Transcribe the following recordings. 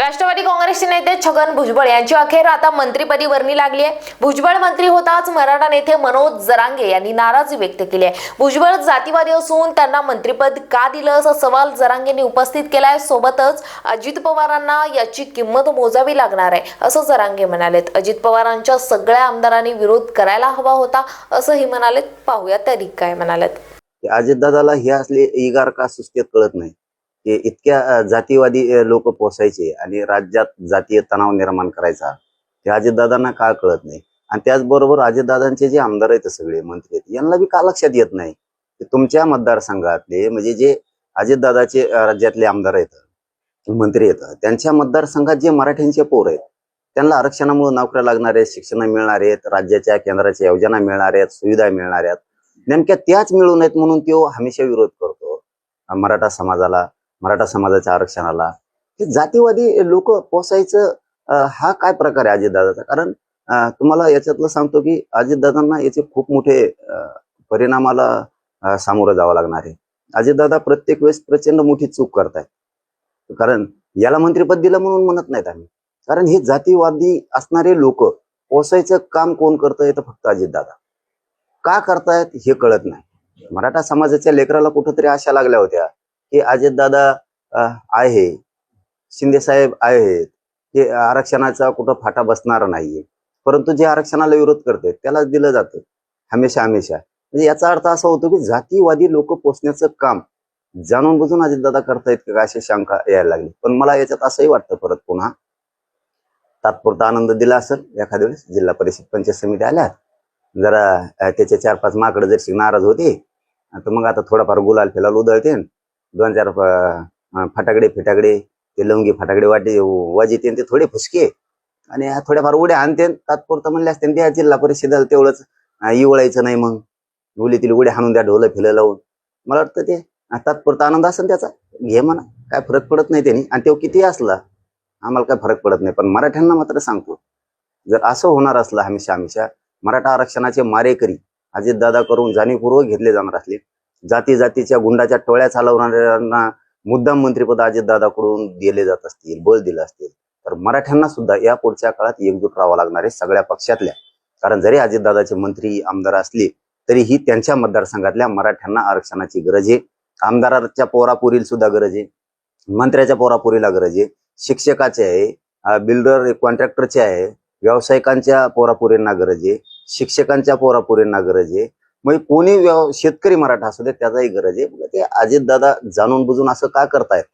राष्ट्रवादी काँग्रेसचे नेते छगन भुजबळ यांची अखेर आता मंत्रीपदी वर्णी लागली आहे. भुजबळ मंत्री होताच मराठा नेते मनोज जरांगे यांनी नाराजी व्यक्त केली आहे. भुजबळ जातीवादी असून त्यांना मंत्रीपद का दिलं असा सवाल जरांगेंनी उपस्थित केलाय. सोबतच अजित पवारांना याची किंमत मोजावी लागणार आहे असं जरांगे म्हणालेत. अजित पवारांच्या सगळ्या आमदारांनी विरोध करायला हवा होता असंही म्हणालेत. पाहूया तरी काय म्हणालेत. अजितदादाला हे असले इगार का सुस्तेत कळत नाही. इतक्या जातीवादी लोक पोसायचे आणि राज्यात जातीय तणाव निर्माण करायचा ते अजितदादांना का कळत नाही. आणि त्याचबरोबर अजितदादांचे जे आमदार आहेत सगळे मंत्री आहेत यांना बी का लक्षात येत नाही? की तुमच्या मतदारसंघातले म्हणजे जे अजितदादाचे राज्यातले आमदार आहेत मंत्री आहेत त्यांच्या मतदारसंघात जे मराठ्यांचे पोर आहेत त्यांना आरक्षणामुळे नोकऱ्या लागणार आहेत शिक्षण मिळणार आहेत राज्याच्या केंद्राच्या योजना मिळणार आहेत सुविधा मिळणार आहेत. नेमक्या त्याच मिळू नयेत म्हणून तो हमेशा विरोध करतो मराठा समाजाला. मराठा समाजाच्या आरक्षणाला. हे जातीवादी लोक पोसायचं हा काय प्रकार आहे अजितदादाचा? कारण तुम्हाला याच्यातलं सांगतो की अजितदादांना याचे खूप मोठे परिणामाला सामोरं जावं लागणार आहे. अजितदादा प्रत्येक वेळेस प्रचंड मोठी चूक करतायत. कारण याला मंत्रिपद दिलं म्हणून म्हणत नाहीत आम्ही. कारण हे जातीवादी असणारे लोक पोसायचं काम कोण करतंय तर फक्त अजितदादा. का करतायत हे कळत नाही. मराठा समाजाच्या लेकराला कुठंतरी आशा लागल्या होत्या. की अजितदादा आहे शिंदे साहेब आहेत हे आरक्षणाचा कुठं फाटा बसणार नाहीये. परंतु जे आरक्षणाला विरोध करते त्याला दिलं जातं हमेशा हमेशा. म्हणजे याचा अर्थ असा होतो की जातीवादी लोक पोचण्याचं काम जाणून बुजून अजितदादा करतायत का अशी शंका यायला लागली. पण मला याच्यात असंही वाटतं परत पुन्हा तात्पुरता आनंद दिला असेल एखाद्या वेळेस जिल्हा परिषद पंचायत समिती आल्यात जरा त्याचे चार पाच माकडं जर नाराज होते तर मग आता थोडाफार गुलाल फिलाल उधळते. दोन चार फटाकडे फिटाकडे ते लवंगी फटाकडे वाटे वाजिते ते थोडे फुसके. आणि थोड्याफार उड्या आणते तात्पुरता म्हणले असते त्या जिल्हा परिषदेला तेवढंच. इवळायचं नाही मग. गुलीतील उड्या हाणून द्या ढोलं फिलं लावून. मला वाटतं ते तात्पुरता आनंद असेल त्याचा. घे म्हणा. काय फरक पडत नाही त्यांनी. आणि तो किती असला आम्हाला काय फरक पडत नाही. पण मराठ्यांना मात्र सांगतो जर असं होणार असलं हमेशा हमेशा मराठा आरक्षणाचे मारेकरी अजितदादा करून जाणीवपूर्वक घेतले जाणार असले जाती जातीच्या गुंडाच्या टोळ्या चालवणाऱ्यांना मुद्दाम मंत्रिपद अजितदादाकडून दिले जात असतील बळ दिलं असतील. तर मराठ्यांना सुद्धा या पुढच्या काळात एकजूट राहावं लागणार आहे सगळ्या पक्षातल्या. कारण जरी अजितदादाचे मंत्री आमदार असले तरीही त्यांच्या मतदारसंघातल्या मराठ्यांना आरक्षणाची गरज आहे. आमदाराच्या पोरापुरील सुद्धा गरज आहे. मंत्र्याच्या पोरापुरीला गरज आहे. शिक्षकाचे आहे बिल्डर कॉन्ट्रॅक्टरचे आहे. व्यावसायिकांच्या पोरापुरींना गरज आहे. शिक्षकांच्या पोरापुरींना गरज आहे. मग कोणी शेतकरी मराठा असू दे त्याचाही गरज आहे. ते अजितदादा जाणून बुजून असं का करतायत?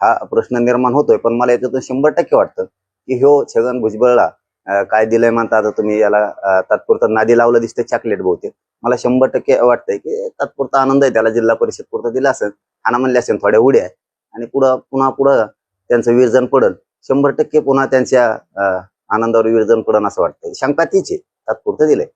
हा प्रश्न निर्माण होतोय पण मला याच्यातून शंभर टक्के वाटतं की ह्यो छगन भुजबळला काय दिलंय म्हणता आता तुम्ही याला तात्पुरता तात्पुरतं नादी लावलं दिसतं चॉकलेट बहुतेक. मला शंभर टक्के वाटतंय की तात्पुरता आनंद आहे त्याला जिल्हा परिषद पुरतं दिला असेल आणि म्हणले असेल थोड्या उड्या आणि पुढं पुन्हा पुढं त्यांचं विरजन पडल. शंभर टक्के पुन्हा त्यांच्या आनंदावर विरजन पडन असं वाटतंय. शंका तीच आहे तात्पुरतं दिलंय.